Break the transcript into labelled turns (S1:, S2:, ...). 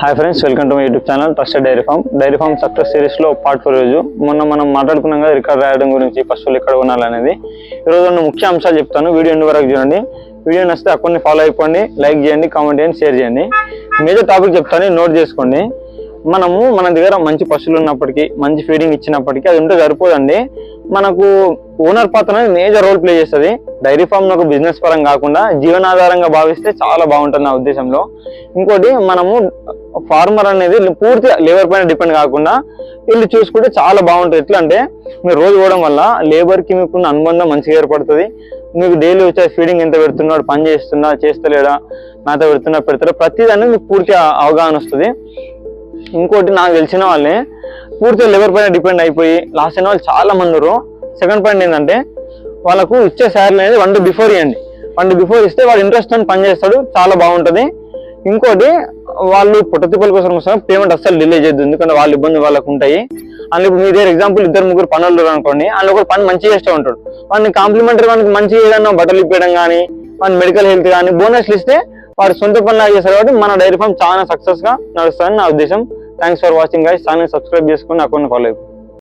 S1: Hi friends welcome to my YouTube channel trusted dairy farm dairy farm success సిరీస్లో part four రోజు. మొన్న మనం మాట్లాడుకున్నాం కదా రికార్డ్ రాయడం గురించి పశువులు ఎక్కడ కొనాలనేది. ఈరోజు రెండు ముఖ్య అంశాలు చెప్తాను. వీడియో ఎండు వరకు చూడండి. వీడియో నచ్చితే అక్కడిని ఫాలో అయిపోండి లైక్ చేయండి కామెంట్ చేయండి షేర్ చేయండి. మేజర్ టాపిక్ చెప్తాను నోట్ చేసుకోండి. మనము మన దగ్గర మంచి పశువులు ఉన్నప్పటికీ మంచి ఫీడింగ్ ఇచ్చినప్పటికీ అది ఉంటే సరిపోదండి. మనకు ఓనర్ పాత్ర అనేది మేజర్ రోల్ ప్లే చేస్తుంది. డైరీ ఫామ్ ఒక బిజినెస్ పరం కాకుండా జీవనాధారంగా భావిస్తే చాలా బాగుంటుంది నా ఉద్దేశంలో. ఇంకోటి మనము ఫార్మర్ అనేది పూర్తి లేబర్ పైన డిపెండ్ కాకుండా వీళ్ళు చూసుకుంటే చాలా బాగుంటుంది. ఎట్లా అంటే మీరు రోజు పోవడం వల్ల లేబర్కి మీకున్న అనుబంధం మంచిగా ఏర్పడుతుంది. మీకు డైలీ వచ్చే ఫీడింగ్ ఎంత పెడుతున్నాడు పని చేస్తున్నా చేస్తలేడా మేత పెడుతున్నా పెడతారా ప్రతిదాన్ని మీకు పూర్తి అవగాహన వస్తుంది. ఇంకోటి నాకు తెలిసిన వాళ్ళే పూర్తిగా లేబర్ పైన డిపెండ్ అయిపోయి లాస్ అయిన వాళ్ళు చాలా మంది సెకండ్ పాయింట్ ఏంటంటే వాళ్ళకు ఇచ్చే శాలరీ అనేది వన్ డే బిఫోర్ ఇవ్వండి. వన్ బిఫోర్ ఇస్తే వాడు ఇంట్రెస్ట్ అని పని చేస్తాడు చాలా బాగుంటుంది. ఇంకోటి వాళ్ళు పుట్టతిప్పల కోసం కోసం పేమెంట్ అస్సలు డిలే చేయద్దు. ఎందుకంటే వాళ్ళ ఇబ్బంది వాళ్ళకు ఉంటాయి. అందులో ఇప్పుడు మీ దగ్గర ఎగ్జాంపుల్ ఇద్దరు ముగ్గురు పనులు అనుకోండి అందులో ఒకరు పని మంచిగా చేస్తూ ఉంటాడు. వాడిని కాంప్లిమెంటరీ వానికి మంచిగా ఏదైనా బట్టలు ఇప్పడం కానీ వాడి మెడికల్ హెల్త్ కానీ బోనస్లు ఇస్తే వాడు సొంత పనులు చేస్తారు కాబట్టి మన డైరీ ఫామ్ చాలా సక్సెస్గా నడుస్తుందని నా ఉద్దేశం. Thanks for watching guys channel subscribe చేసుకుని అకౌంట్ ఫాలో అయిపోయి